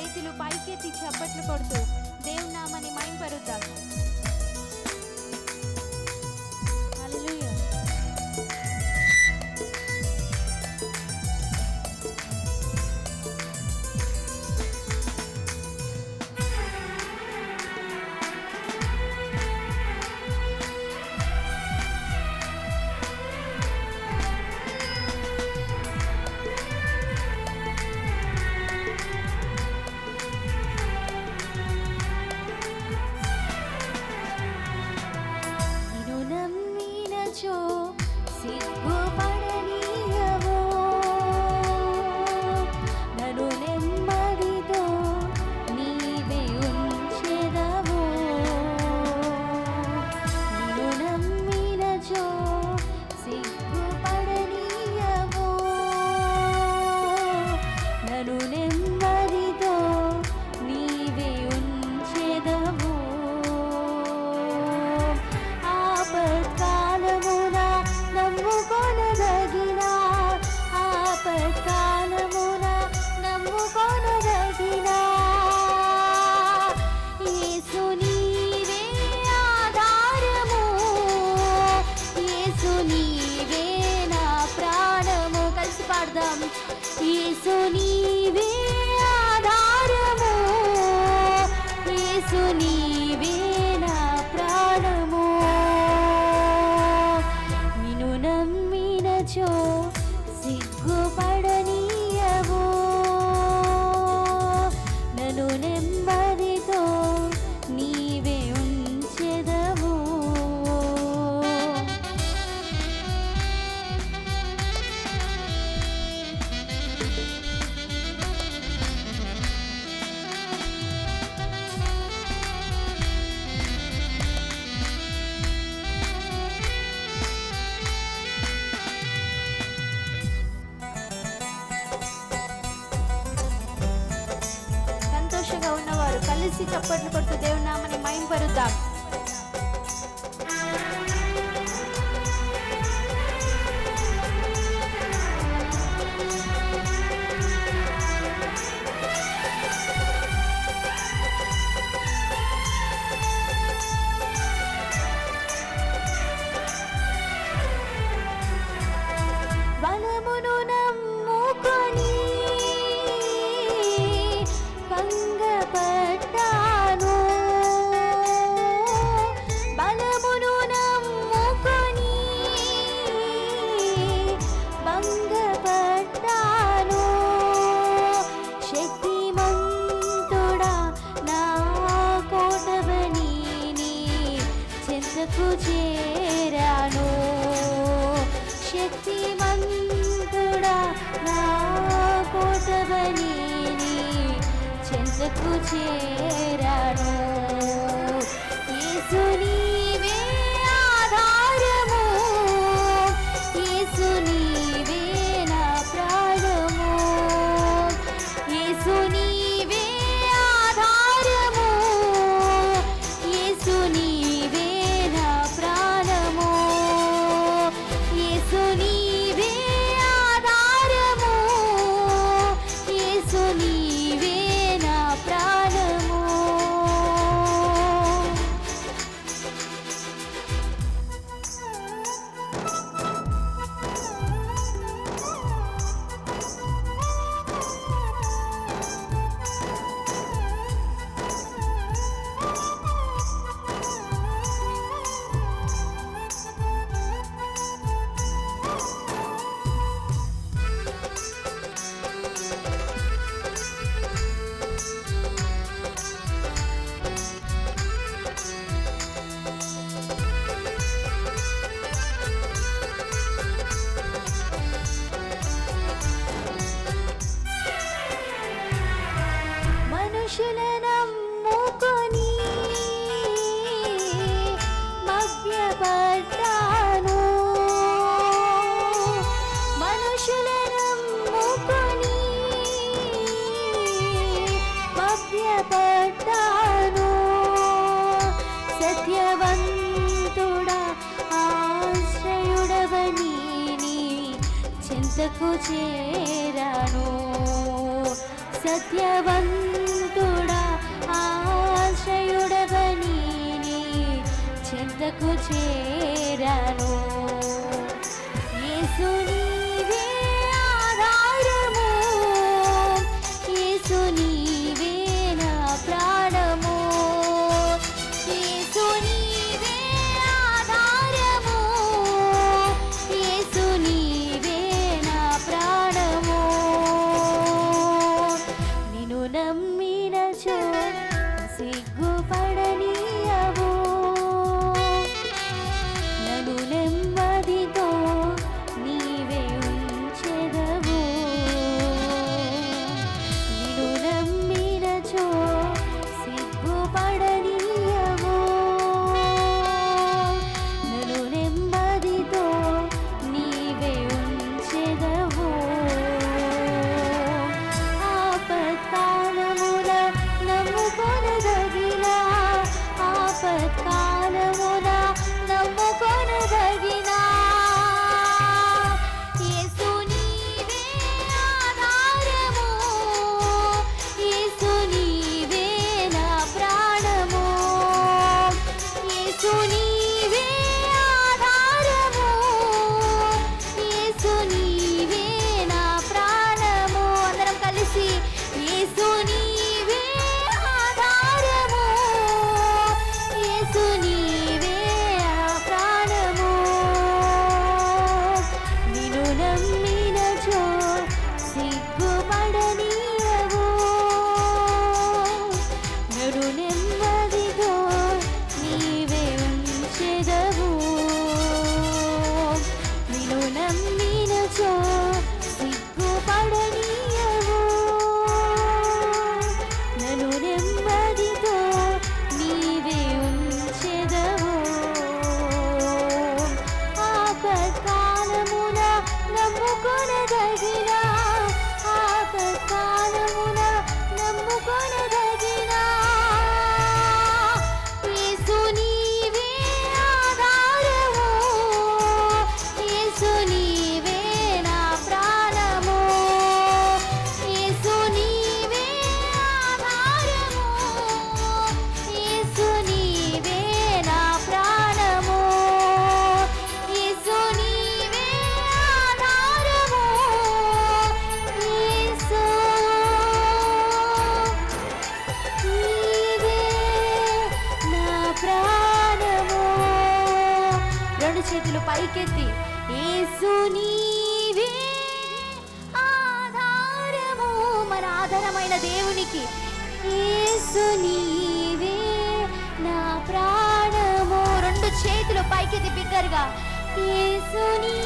చేతులు పైకెత్తి చప్పట్లు కొడుతూ దేవునామని మైంపరుద్దాం చప్పట్లు కొడుతూ దేవుడు వద్దకు చేరాను యేసు నీవే దశకు చేరాను. సత్యవంతుడా ఆశ్రయుడవని చెంతకు చే see good. రెండు చేతులు పైకెత్తి ఆధారము మన ఆధారమైన దేవునికి. నా ప్రాణము. రెండు చేతులు పైకెత్తి బిగ్గరుగా నీవే